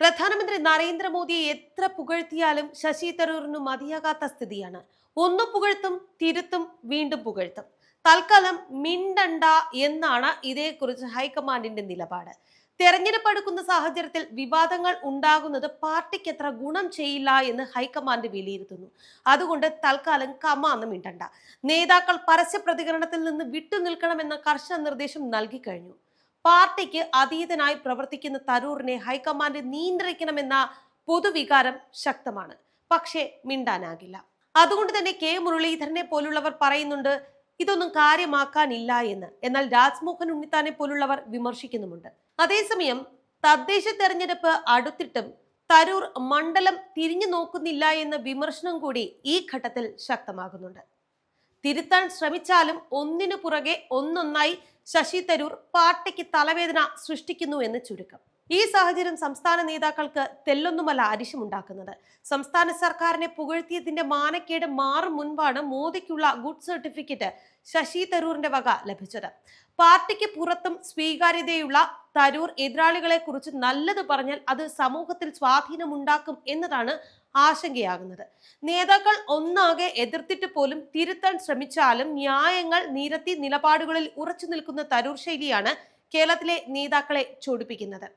പ്രധാനമന്ത്രി നരേന്ദ്രമോദിയെ എത്ര പുകഴ്ത്തിയാലും ശശി തരൂറിന് മതിയാകാത്ത സ്ഥിതിയാണ്. ഒന്ന് പുകഴ്ത്തും തിരുത്തും വീണ്ടും പുകഴ്ത്തും. തൽക്കാലം മിണ്ടണ്ട എന്നാണ് ഇതേക്കുറിച്ച് ഹൈക്കമാൻഡിന്റെ നിലപാട്. തെരഞ്ഞെടുപ്പ് അടുക്കുന്ന സാഹചര്യത്തിൽ വിവാദങ്ങൾ ഉണ്ടാകുന്നത് പാർട്ടിക്ക് എത്ര ഗുണം ചെയ്യില്ല എന്ന് ഹൈക്കമാൻഡ് വിലയിരുത്തുന്നു. അതുകൊണ്ട് തൽക്കാലം കമാന്ന് മിണ്ടണ്ട. നേതാക്കൾ പരസ്യ പ്രതികരണത്തിൽ നിന്ന് വിട്ടുനിൽക്കണമെന്ന കർശന നിർദ്ദേശം നൽകി കഴിഞ്ഞു പാർട്ടിക്ക് അതീതനായി പ്രവർത്തിക്കുന്ന തരൂറിനെ ഹൈക്കമാൻഡ് നിയന്ത്രിക്കണമെന്ന പൊതുവികാരം ശക്തമാണ്. പക്ഷേ മിണ്ടാനാകില്ല. അതുകൊണ്ട് തന്നെ കെ. മുരളീധരനെ പോലുള്ളവർ പറയുന്നുണ്ട് ഇതൊന്നും കാര്യമാക്കാനില്ല എന്ന്. എന്നാൽ രാജ്മോഹൻ ഉണ്ണിത്താനെ പോലുള്ളവർ വിമർശിക്കുന്നുമുണ്ട്. അതേസമയം തദ്ദേശ തെരഞ്ഞെടുപ്പ് അടുത്തിട്ടും തരൂർ മണ്ഡലം തിരിഞ്ഞു നോക്കുന്നില്ല എന്ന വിമർശനം കൂടി ഈ ഘട്ടത്തിൽ ശക്തമാകുന്നുണ്ട്. തിരുത്താൻ ശ്രമിച്ചാലും ഒന്നിനു പുറകെ ഒന്നൊന്നായി ശശി തരൂർ പാർട്ടിക്ക് തലവേദന സൃഷ്ടിക്കുന്നു എന്ന് ചുരുക്കം. ഈ സാഹചര്യം സംസ്ഥാന നേതാക്കൾക്ക് തെല്ലൊന്നുമല്ല അരിശമുണ്ടാക്കുന്നത്. സംസ്ഥാന സർക്കാരിനെ പുകഴ്ത്തിയതിന്റെ മാനക്കേട് മാറും മുൻപാണ് മോദിക്കുള്ള ഗുഡ് സർട്ടിഫിക്കറ്റ് ശശി തരൂറിന്റെ വക ലഭിച്ചത്. പാർട്ടിക്ക് പുറത്തും സ്വീകാര്യതയുള്ള തരൂർ എതിരാളികളെ കുറിച്ച് നല്ലത് പറഞ്ഞാൽ അത് സമൂഹത്തിൽ സ്വാധീനമുണ്ടാക്കും എന്നതാണ് ആശങ്കയാകുന്നത്. നേതാക്കൾ ഒന്നാകെ എതിർത്തിട്ട് പോലും തിരുത്താൻ ശ്രമിച്ചാലും ന്യായങ്ങൾ നിരത്തി നിലപാടുകളിൽ ഉറച്ചു നിൽക്കുന്ന തരൂർ ശൈലിയാണ് കേരളത്തിലെ നേതാക്കളെ ചൊടിപ്പിക്കുന്നത്.